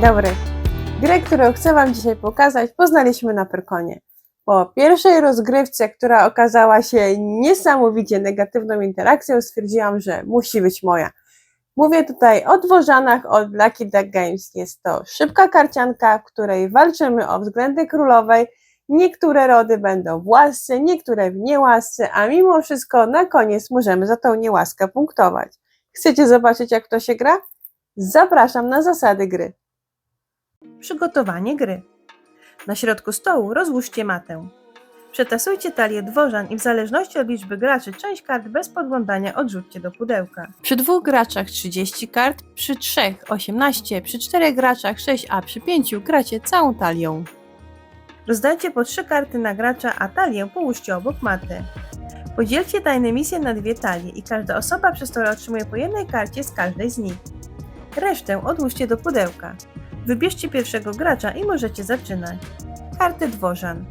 Dzień dobry. Grę, którą chcę Wam dzisiaj pokazać, poznaliśmy na Pyrkonie. Po pierwszej rozgrywce, która okazała się niesamowicie negatywną interakcją, stwierdziłam, że musi być moja. Mówię tutaj o Dworzanach od Lucky Duck Games. Jest to szybka karcianka, w której walczymy o względy królowej. Niektóre rody będą w łasce, niektóre w niełasce, a mimo wszystko na koniec możemy za tą niełaskę punktować. Chcecie zobaczyć, jak to się gra? Zapraszam na zasady gry. Przygotowanie gry. Na środku stołu rozłóżcie matę. Przetasujcie talię dworzan i w zależności od liczby graczy część kart bez podglądania odrzućcie do pudełka. Przy dwóch graczach 30 kart, przy trzech 18, przy czterech graczach 6, a przy pięciu gracie całą talią. Rozdajcie po trzy karty na gracza, a talię połóżcie obok maty. Podzielcie tajne misje na dwie talie i każda osoba przy stole otrzymuje po jednej karcie z każdej z nich. Resztę odłóżcie do pudełka. Wybierzcie pierwszego gracza i możecie zaczynać. Karty dworzan.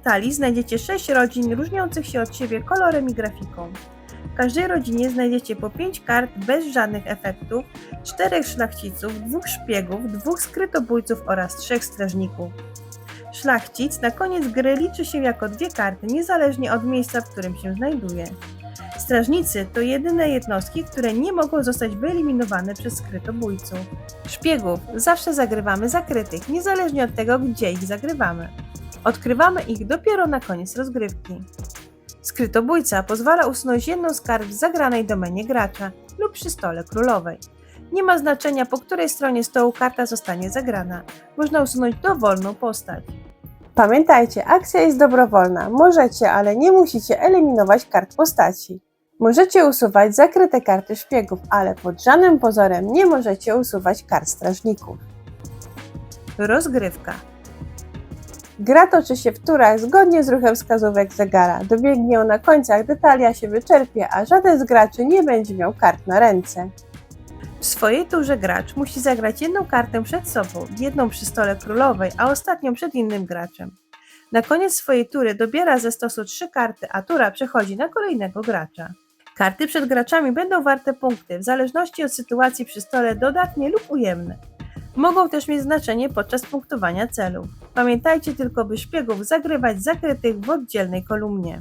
W talii znajdziecie 6 rodzin różniących się od siebie kolorem i grafiką. W każdej rodzinie znajdziecie po 5 kart bez żadnych efektów, 4 szlachciców, 2 szpiegów, 2 skrytobójców oraz 3 strażników. Szlachcic na koniec gry liczy się jako dwie karty, niezależnie od miejsca, w którym się znajduje. Strażnicy to jedyne jednostki, które nie mogą zostać wyeliminowane przez skrytobójców. Szpiegów zawsze zagrywamy zakrytych, niezależnie od tego, gdzie ich zagrywamy. Odkrywamy ich dopiero na koniec rozgrywki. Skrytobójca pozwala usunąć jedną z kart w zagranej domenie gracza lub przy stole królowej. Nie ma znaczenia, po której stronie stołu karta zostanie zagrana. Można usunąć dowolną postać. Pamiętajcie, akcja jest dobrowolna. Możecie, ale nie musicie eliminować kart postaci. Możecie usuwać zakryte karty szpiegów, ale pod żadnym pozorem nie możecie usuwać kart strażników. Rozgrywka. Gra toczy się w turach zgodnie z ruchem wskazówek zegara. Dobiegnie on na końcach, gdy talia się wyczerpie, a żaden z graczy nie będzie miał kart na ręce. W swojej turze gracz musi zagrać jedną kartę przed sobą, jedną przy stole królowej, a ostatnią przed innym graczem. Na koniec swojej tury dobiera ze stosu trzy karty, a tura przechodzi na kolejnego gracza. Karty przed graczami będą warte punkty, w zależności od sytuacji przy stole dodatnie lub ujemne. Mogą też mieć znaczenie podczas punktowania celów. Pamiętajcie tylko, by szpiegów zagrywać zakrytych w oddzielnej kolumnie.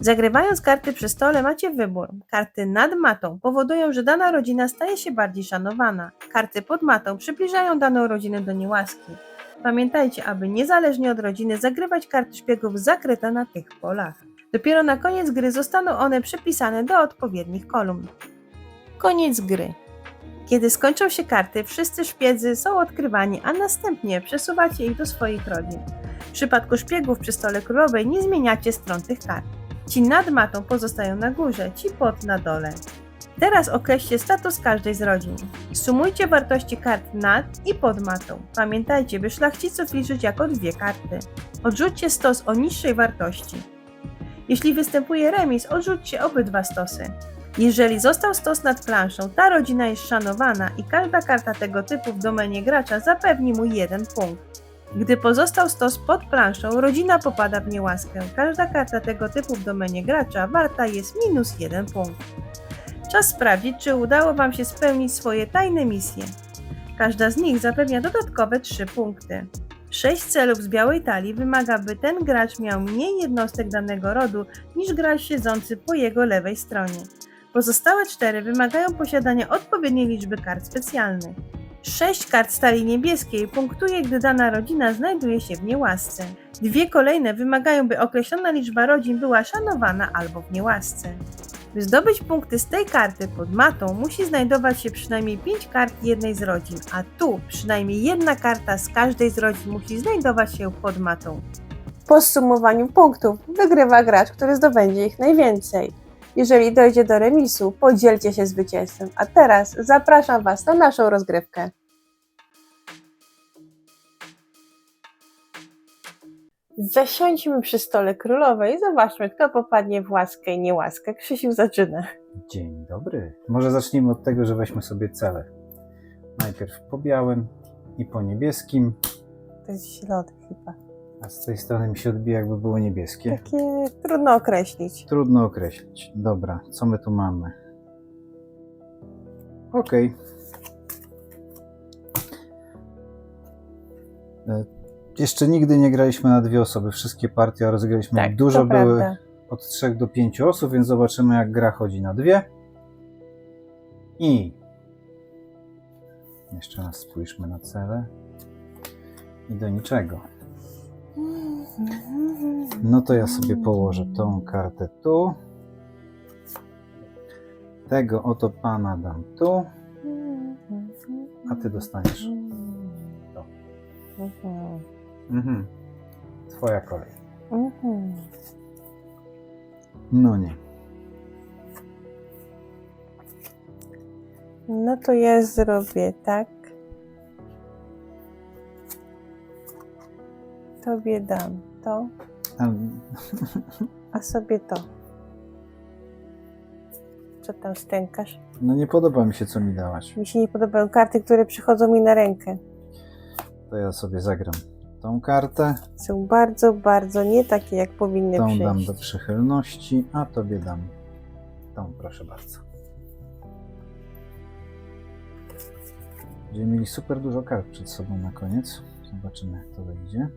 Zagrywając karty przy stole macie wybór. Karty nad matą powodują, że dana rodzina staje się bardziej szanowana. Karty pod matą przybliżają daną rodzinę do niełaski. Pamiętajcie, aby niezależnie od rodziny zagrywać karty szpiegów zakryte na tych polach. Dopiero na koniec gry zostaną one przypisane do odpowiednich kolumn. Koniec gry. Kiedy skończą się karty, wszyscy szpiedzy są odkrywani, a następnie przesuwacie ich do swoich rodzin. W przypadku szpiegów przy stole królowej nie zmieniacie stron tych kart. Ci nad matą pozostają na górze, ci pod na dole. Teraz określcie status każdej z rodzin. Sumujcie wartości kart nad i pod matą. Pamiętajcie, by szlachciców liczyć jako dwie karty. Odrzućcie stos o niższej wartości. Jeśli występuje remis, odrzućcie obydwa stosy. Jeżeli został stos nad planszą, ta rodzina jest szanowana i każda karta tego typu w domenie gracza zapewni mu jeden punkt. Gdy pozostał stos pod planszą, rodzina popada w niełaskę. Każda karta tego typu w domenie gracza warta jest minus jeden punkt. Czas sprawdzić, czy udało Wam się spełnić swoje tajne misje. Każda z nich zapewnia dodatkowe 3 punkty. 6 celów z białej talii wymaga, by ten gracz miał mniej jednostek danego rodu niż gracz siedzący po jego lewej stronie. Pozostałe 4 wymagają posiadania odpowiedniej liczby kart specjalnych. 6 kart stali niebieskiej punktuje, gdy dana rodzina znajduje się w niełasce. Dwie kolejne wymagają, by określona liczba rodzin była szanowana albo w niełasce. By zdobyć punkty z tej karty pod matą, musi znajdować się przynajmniej 5 kart jednej z rodzin, a tu przynajmniej jedna karta z każdej z rodzin musi znajdować się pod matą. Po zsumowaniu punktów wygrywa gracz, który zdobędzie ich najwięcej. Jeżeli dojdzie do remisu, podzielcie się zwycięstwem. A teraz zapraszam Was na naszą rozgrywkę. Zasiądźmy przy stole królowej i zobaczmy, kto popadnie w łaskę i niełaskę. Krzysiu zaczyna. Dzień dobry. Może zacznijmy od tego, że weźmy sobie cele. Najpierw po białym i po niebieskim, To jest środek chyba. a z tej strony mi się odbija, jakby było niebieskie. Takie trudno określić. Trudno określić. Dobra, co my tu mamy? Ok. E, Jeszcze nigdy nie graliśmy na dwie osoby. Wszystkie partie rozegraliśmy Tak, dużo były prawda. od 3 do 5 osób, więc zobaczymy jak gra chodzi na dwie. I jeszcze raz spójrzmy na cele. I do niczego. No to ja sobie położę tą kartę tu. Tego oto pana dam tu, a ty dostaniesz to. Mhm. Twoja kolej. Mhm. No nie. No to ja zrobię tak. Tobie dam to, a sobie to. Co tam stękasz? No nie podoba mi się, co mi dałaś. Mi się nie podobają karty, które przychodzą mi na rękę. To ja sobie zagram tą kartę, Są bardzo, bardzo nie takie, jak powinny tą przyjść. dam do przychylności, a tobie dam tą, proszę bardzo. Będziemy mieli super dużo kart przed sobą na koniec. Zobaczymy, jak to wyjdzie.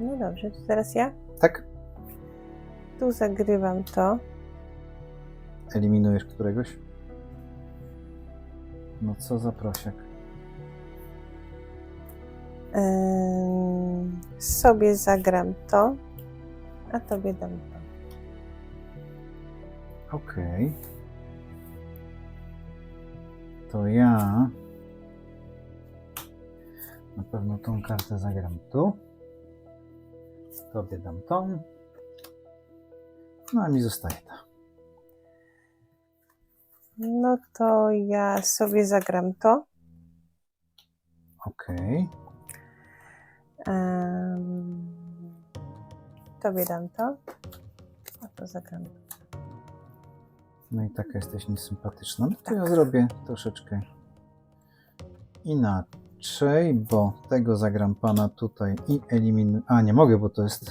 No dobrze, to teraz ja Tak? tu zagrywam to. Eliminujesz któregoś? No co za prosiak. Ym, sobie zagram to, a tobie dam to. Okej. To ja na pewno tą kartę zagram tu. Tobie dam tą. No a mi zostaje ta. No to ja sobie zagram to. Okej. Ym, tobie dam to, a to zagram. No i taka jesteś niesympatyczna. No to ja Tak. zrobię troszeczkę inaczej, bo tego zagram pana tutaj i eliminuję. A nie mogę, bo to jest.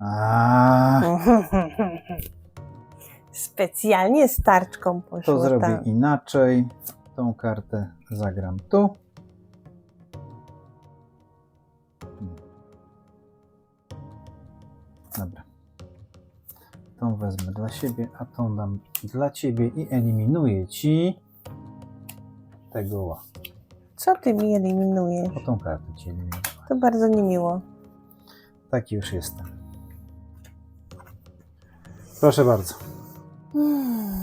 A, Specjalnie z tarczką poszło to zrobię tam. inaczej. Tą kartę zagram tu. Dobra. Tą wezmę dla siebie, a tą dam dla ciebie i eliminuję ci tego ła. Co ty mi eliminujesz? O tą kartę ci eliminuję. To bardzo niemiło. Taki już jestem. Proszę bardzo. Hmm.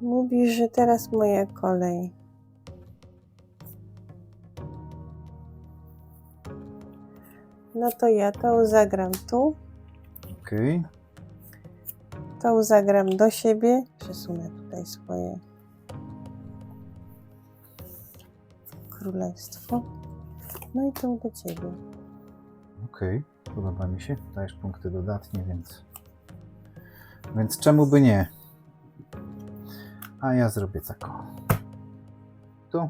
Mówisz, że teraz moja kolej. No to ja to zagram tu, Okej. to zagram do siebie. Przesunę tutaj swoje królestwo. No i to do ciebie. Okej, podoba mi się. Dajesz punkty dodatnie, więc. Więc czemu by nie? A ja zrobię tak. o. Tu.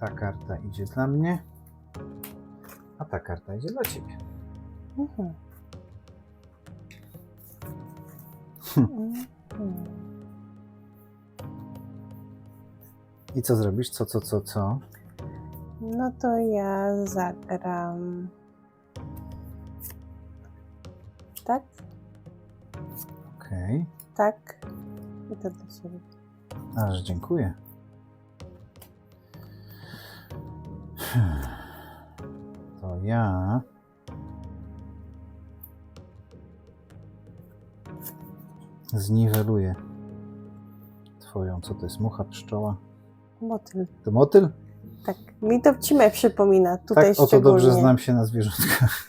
Ta karta idzie dla mnie. A ta karta idzie dla ciebie. Mhm. Hm. Mhm. I co zrobisz? Co, co, co, co? No to ja zagram. Tak. Tak. I to do ciebie. Aż dziękuję. To ja. Zniweluję twoją, co to jest, mucha, pszczoła? Motyl. To motyl? Tak. Mi to cimę przypomina. Tutaj tak, oto szczególnie. dobrze znam się na zwierzątkach.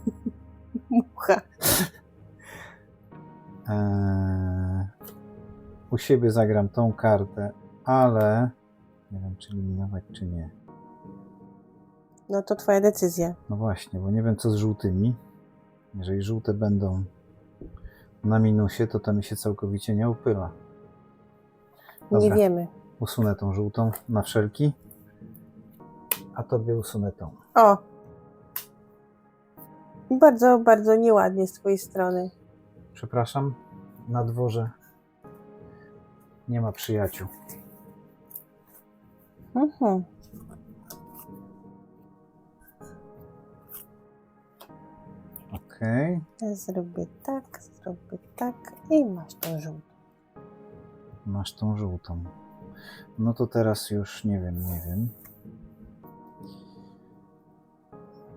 Mucha. Eee, u siebie zagram tą kartę, ale nie wiem, czy eliminować, czy nie. No to twoja decyzja. No właśnie, bo nie wiem co z żółtymi. Jeżeli żółte będą na minusie, to to mi się całkowicie nie upyla. Nie Dobra. wiemy. Usunę tą żółtą na wszelki, a tobie usunę tą. O! Bardzo, bardzo nieładnie z twojej strony. Przepraszam, na dworze Nie ma przyjaciół. Mhm. Okej. Ja zrobię tak, zrobię tak i masz tą żółtą. Masz tą żółtą. No to teraz już nie wiem, nie wiem.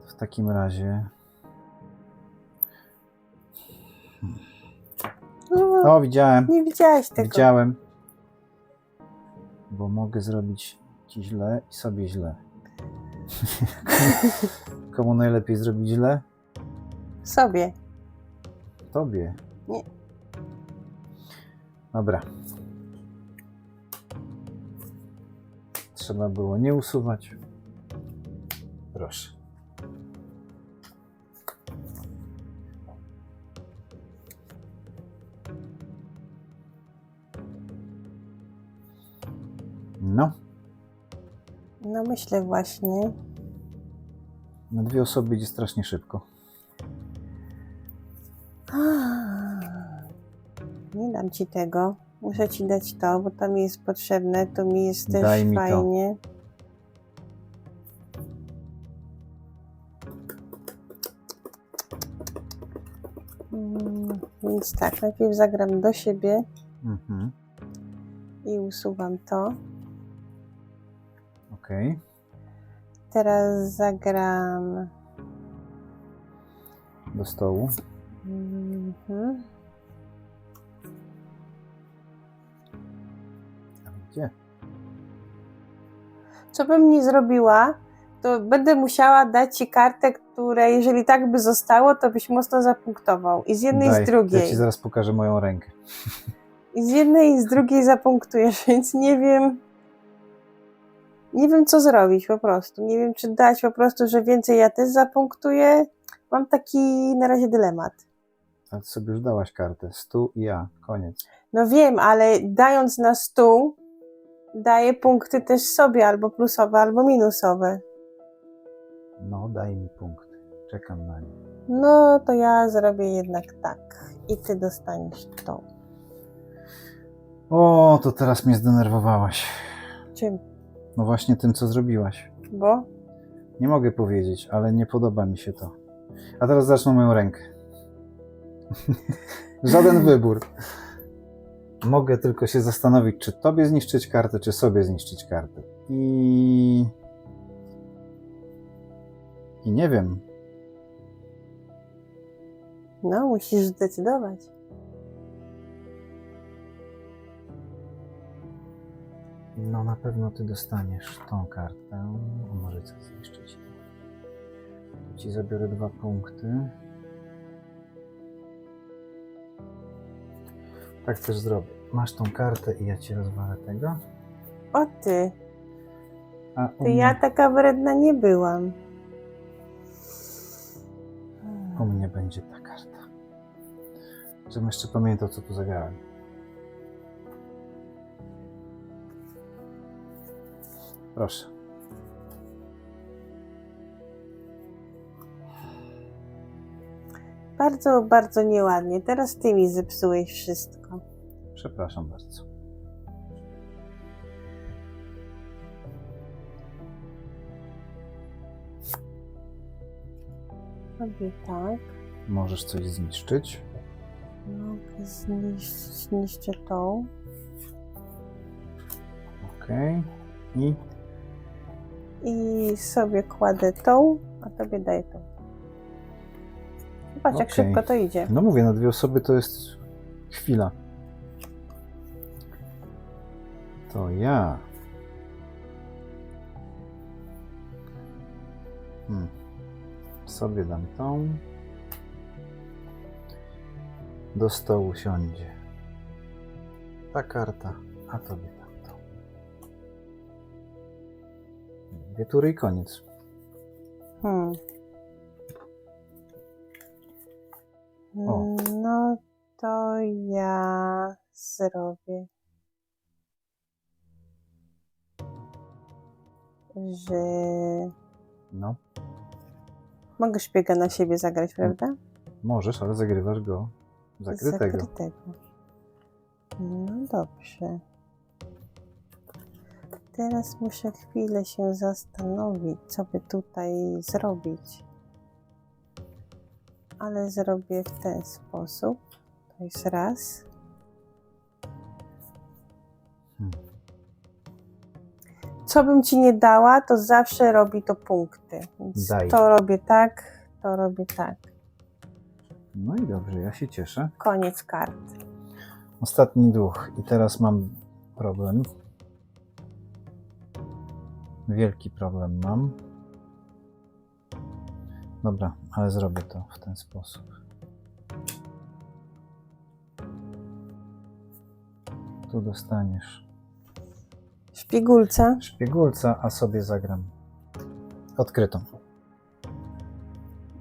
W takim razie. No, O, widziałem. nie widziałeś tego. Widziałem. Bo mogę zrobić ci źle i sobie źle. Komu najlepiej zrobić źle? Sobie. Tobie. Nie. Dobra. Trzeba było nie usuwać. Proszę. Myślę właśnie. na dwie osoby idzie strasznie szybko. Nie dam ci tego. Muszę ci dać to, bo to mi jest potrzebne. To mi jest też Daj mi to. fajnie. Mm, Więc tak, najpierw zagram do siebie Mhm. i usuwam to. Okej. Teraz zagram. Do stołu. Mhm. A Gdzie? Co bym nie zrobiła, to będę musiała dać ci kartę, która, jeżeli tak by zostało, to byś mocno zapunktował. I z jednej, i Daj, z drugiej. Ja ci zaraz pokażę moją rękę. I z jednej, i z drugiej zapunktujesz, więc nie wiem. Nie wiem, co zrobić po prostu. Nie wiem, czy dać po prostu, że więcej ja też zapunktuję. Mam taki na razie dylemat. Ale ty sobie już dałaś kartę. Stu i ja. Koniec. No wiem, ale dając na stół, daję punkty też sobie, albo plusowe, albo minusowe. No, daj mi punkt. Czekam na nie. No to ja zrobię jednak tak. I ty dostaniesz tą. O, to teraz mnie zdenerwowałaś. Czym? No właśnie tym, co zrobiłaś. Bo? Nie mogę powiedzieć, ale nie podoba mi się to. A teraz zacznę moją rękę. Żaden wybór. Mogę tylko się zastanowić, czy tobie zniszczyć kartę, czy sobie zniszczyć kartę. I. I nie wiem. No, musisz zdecydować. No na pewno ty dostaniesz tą kartę. O, może chcę zniszczyć. Tu ci zabiorę dwa punkty. Tak też zrobię. Masz tą kartę i ja ci rozwalę tego. O ty, A u mnie, ja taka wredna nie byłam. u mnie będzie ta karta. Żebym jeszcze pamiętał, co tu zagrałem. Proszę. Bardzo, bardzo nieładnie. Teraz ty mi zepsułeś wszystko. Przepraszam bardzo. Robię tak. Możesz coś zniszczyć. Mogę zniszczyć, zniszczę tą. Ok. I I sobie kładę tą, a tobie daję tą. Patrz, jak Okej. szybko to idzie. no mówię, na dwie osoby to jest chwila. To ja. Hmm. Sobie dam tą. Do stołu siądzie. Ta karta, a tobie tamtą. Dwie tury i koniec. Hmm. O. No to ja zrobię, że No, mogę szpiega na siebie zagrać, prawda? możesz, ale zagrywasz go zakrytego. Zakrytego. No dobrze. Teraz muszę chwilę się zastanowić, co by tutaj zrobić. Ale zrobię w ten sposób. To jest raz. Hmm. Co bym ci nie dała, to zawsze robi to punkty. Więc Daj. to robię tak, to robię tak. No i dobrze, ja się cieszę. Koniec kart. Ostatni duch. I teraz mam problem. Wielki problem mam. Dobra, ale zrobię to w ten sposób. Tu dostaniesz Szpigulca. szpiegulca, a sobie zagram odkrytą.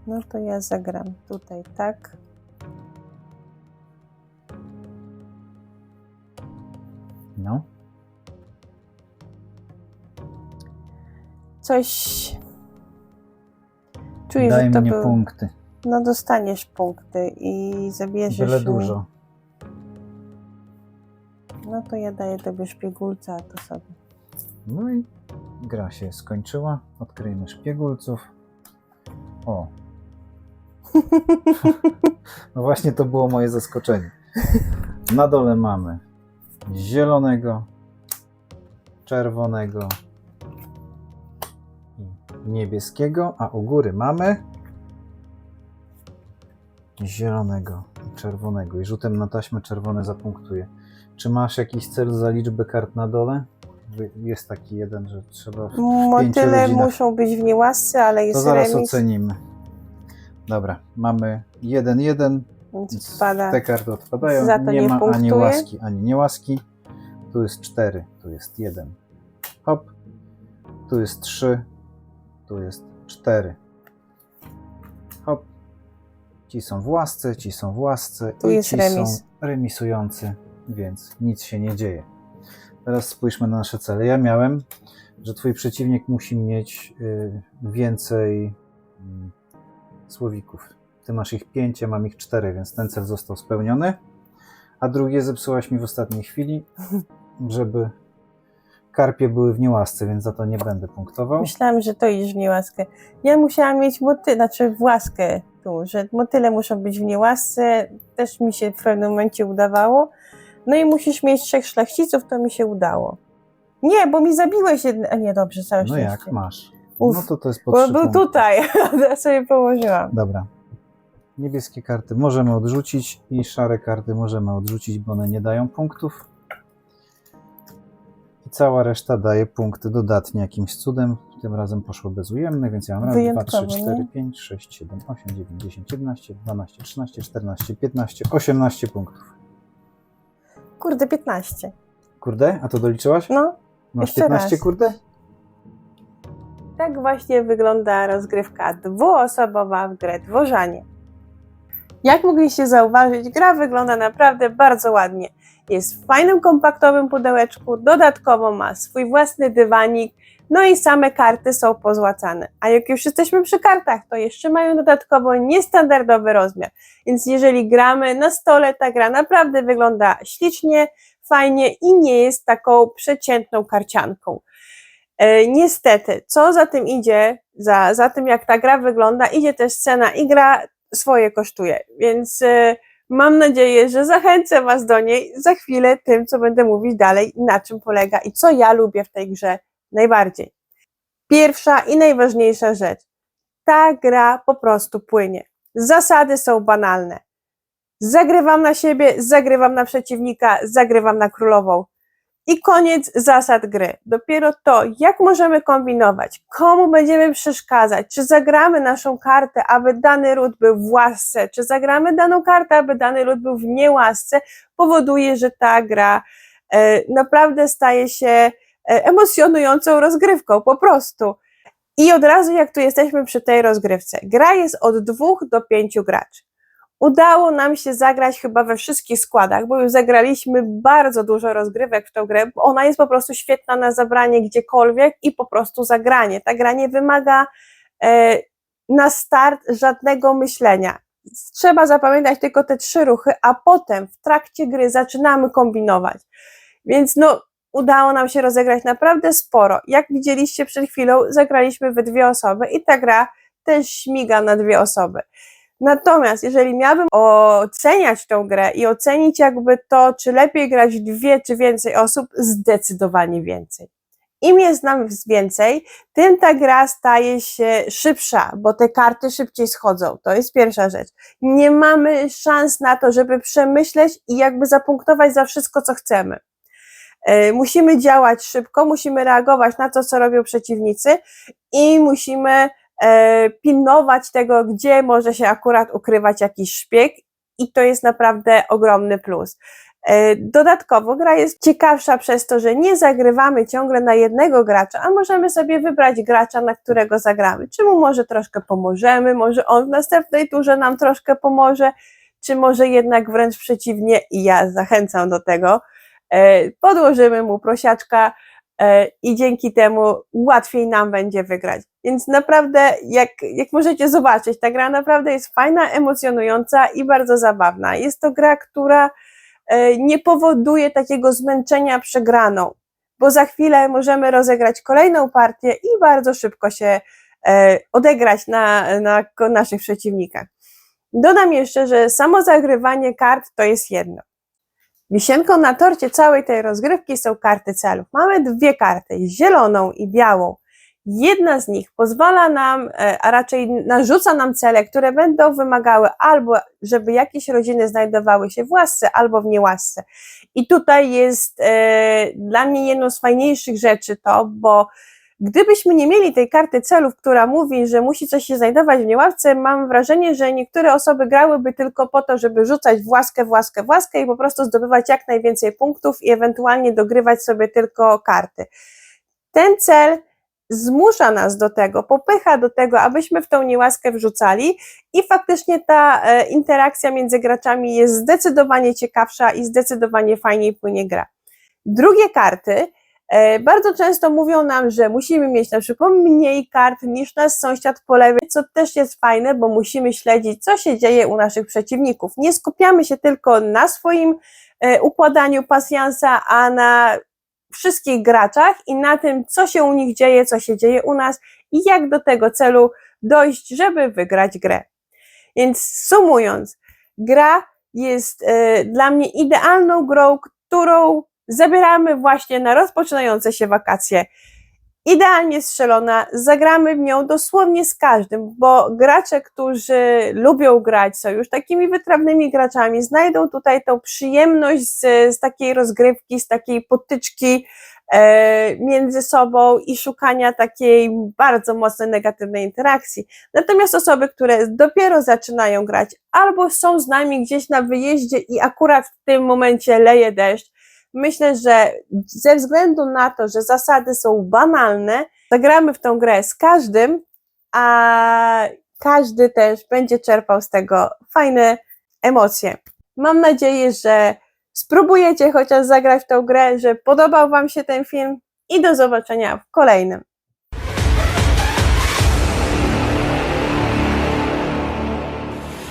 No to ja zagram tutaj tak. Coś. Czuję, daj że to mnie był. punkty. No dostaniesz punkty i zabierzesz. Byle mi- dużo. No to ja daję tobie szpiegulca, a to sobie. No i gra się skończyła. Odkryjmy szpiegulców. O. No właśnie to było moje zaskoczenie. Na dole mamy zielonego, czerwonego niebieskiego, a u góry mamy zielonego i czerwonego. I rzutem na taśmę czerwone zapunktuje. Czy masz jakiś cel za liczbę kart na dole? Jest taki jeden, że trzeba. W... Motyle godzinach. muszą być w niełasce, ale To jest zaraz remis, ocenimy. Dobra, mamy 1-1, więc więc spada. te karty odpadają. Za to nie nie ma ani punktuje. łaski, ani niełaski. Tu jest 4, tu jest 1. Hop. Tu jest 3, tu jest 4. Hop. Ci są w łasce, ci są w łasce Tu i jest ci remis. są remisujący, więc nic się nie dzieje. Teraz spójrzmy na nasze cele. Ja miałem, że twój przeciwnik musi mieć y, więcej mm, słowików. Ty masz ich 5, ja mam ich 4, więc ten cel został spełniony. A drugie zepsułaś mi w ostatniej chwili, żeby karpie były w niełasce, więc za to nie będę punktował. Myślałam, że to idziesz w niełaskę. Ja musiałam mieć moty, znaczy w łaskę tu, że motyle muszą być w niełasce. Też mi się w pewnym momencie udawało. No i musisz mieć trzech szlachciców, to mi się udało. Nie, bo mi zabiłeś jedne... A nie, dobrze, całe No szczęście. jak masz? Uf, No to to jest po Bo trzy był punkty. tutaj, ja sobie położyłam. Dobra. Niebieskie karty możemy odrzucić i szare karty możemy odrzucić, bo one nie dają punktów. I cała reszta daje punkty dodatnie jakimś cudem. Tym razem poszło bez ujemnych, więc ja mam raz, dwa, Wyjątkowo, trzy, nie? cztery, pięć, sześć, siedem, osiem, dziewięć, dziesięć, jedenaście, dwanaście, trzynaście, czternaście, piętnaście, osiemnaście punktów. Kurde, 15. Kurde, a to doliczyłaś? No, Masz jeszcze 15 raz. kurde? tak właśnie wygląda rozgrywka dwuosobowa w grę Dworzanie. Jak mogliście zauważyć, gra wygląda naprawdę bardzo ładnie. Jest w fajnym, kompaktowym pudełeczku, dodatkowo ma swój własny dywanik, no i same karty są pozłacane. A jak już jesteśmy przy kartach, to jeszcze mają dodatkowo niestandardowy rozmiar. Więc jeżeli gramy na stole, ta gra naprawdę wygląda ślicznie, fajnie i nie jest taką przeciętną karcianką. E, niestety, co za tym idzie, za, za tym jak ta gra wygląda, idzie też cena i gra swoje kosztuje. Więc e, mam nadzieję, że zachęcę Was do niej za chwilę tym, co będę mówić dalej, na czym polega i co ja lubię w tej grze najbardziej. Pierwsza i najważniejsza rzecz. Ta gra po prostu płynie. Zasady są banalne. Zagrywam na siebie, zagrywam na przeciwnika, zagrywam na królową. I koniec zasad gry. Dopiero to, jak możemy kombinować, komu będziemy przeszkadzać, czy zagramy naszą kartę, aby dany ród był w łasce, czy zagramy daną kartę, aby dany ród był w niełasce, powoduje, że ta gra e, naprawdę staje się e, emocjonującą rozgrywką, po prostu. I od razu, jak tu jesteśmy przy tej rozgrywce, gra jest od dwóch do pięciu graczy. Udało nam się zagrać chyba we wszystkich składach, bo już zagraliśmy bardzo dużo rozgrywek w tą grę, bo ona jest po prostu świetna na zabranie gdziekolwiek i po prostu zagranie. Ta gra nie wymaga e, na start żadnego myślenia. Trzeba zapamiętać tylko te trzy ruchy, a potem w trakcie gry zaczynamy kombinować. Więc no, udało nam się rozegrać naprawdę sporo. Jak widzieliście przed chwilą, zagraliśmy we dwie osoby i ta gra też śmiga na dwie osoby. Natomiast jeżeli miałabym oceniać tą grę i ocenić jakby to, czy lepiej grać dwie czy więcej osób, zdecydowanie więcej. Im jest nam więcej, tym ta gra staje się szybsza, bo te karty szybciej schodzą. To jest pierwsza rzecz. Nie mamy szans na to, żeby przemyśleć i jakby zapunktować za wszystko, co chcemy. E, Musimy działać szybko, musimy reagować na to, co robią przeciwnicy i musimy pilnować tego, gdzie może się akurat ukrywać jakiś szpieg i to jest naprawdę ogromny plus. E, Dodatkowo gra jest ciekawsza przez to, że nie zagrywamy ciągle na jednego gracza, a możemy sobie wybrać gracza, na którego zagramy. Czy mu może troszkę pomożemy, może on w następnej turze nam troszkę pomoże, czy może jednak wręcz przeciwnie i ja zachęcam do tego. E, Podłożymy mu prosiaczka e, i dzięki temu łatwiej nam będzie wygrać. Więc naprawdę, jak, jak możecie zobaczyć, ta gra naprawdę jest fajna, emocjonująca i bardzo zabawna. Jest to gra, która e, nie powoduje takiego zmęczenia przegraną, bo za chwilę możemy rozegrać kolejną partię i bardzo szybko się e, odegrać na, na naszych przeciwnikach. Dodam jeszcze, że samo zagrywanie kart to jest jedno. Wisienką na torcie całej tej rozgrywki są karty celów. Mamy dwie karty, zieloną i białą. Jedna z nich pozwala nam, e, a raczej narzuca nam cele, które będą wymagały albo, żeby jakieś rodziny znajdowały się w łasce, albo w niełasce. I tutaj jest e, dla mnie jedną z fajniejszych rzeczy to, bo gdybyśmy nie mieli tej karty celów, która mówi, że musi coś się znajdować w niełasce, mam wrażenie, że niektóre osoby grałyby tylko po to, żeby rzucać w łaskę, w łaskę, w łaskę i po prostu zdobywać jak najwięcej punktów i ewentualnie dogrywać sobie tylko karty. Ten cel zmusza nas do tego, popycha do tego, abyśmy w tą niełaskę wrzucali i faktycznie ta e, interakcja między graczami jest zdecydowanie ciekawsza i zdecydowanie fajniej płynie gra. Drugie karty bardzo często mówią nam, że musimy mieć na przykład mniej kart niż nasz sąsiad po lewej, co też jest fajne, bo musimy śledzić, co się dzieje u naszych przeciwników. Nie skupiamy się tylko na swoim e, układaniu pasjansa, a na wszystkich graczach i na tym, co się u nich dzieje, co się dzieje u nas i jak do tego celu dojść, żeby wygrać grę. Więc sumując, gra jest e, dla mnie idealną grą, którą zabieramy właśnie na rozpoczynające się wakacje. Idealnie strzelona, zagramy w nią dosłownie z każdym, bo gracze, którzy lubią grać, są już takimi wytrawnymi graczami, znajdą tutaj tą przyjemność z, z takiej rozgrywki, z takiej potyczki e, między sobą i szukania takiej bardzo mocnej negatywnej interakcji. Natomiast osoby, które dopiero zaczynają grać, albo są z nami gdzieś na wyjeździe i akurat w tym momencie leje deszcz, myślę, że ze względu na to, że zasady są banalne, zagramy w tą grę z każdym, a każdy też będzie czerpał z tego fajne emocje. Mam nadzieję, że spróbujecie chociaż zagrać w tą grę, że podobał Wam się ten film i do zobaczenia w kolejnym.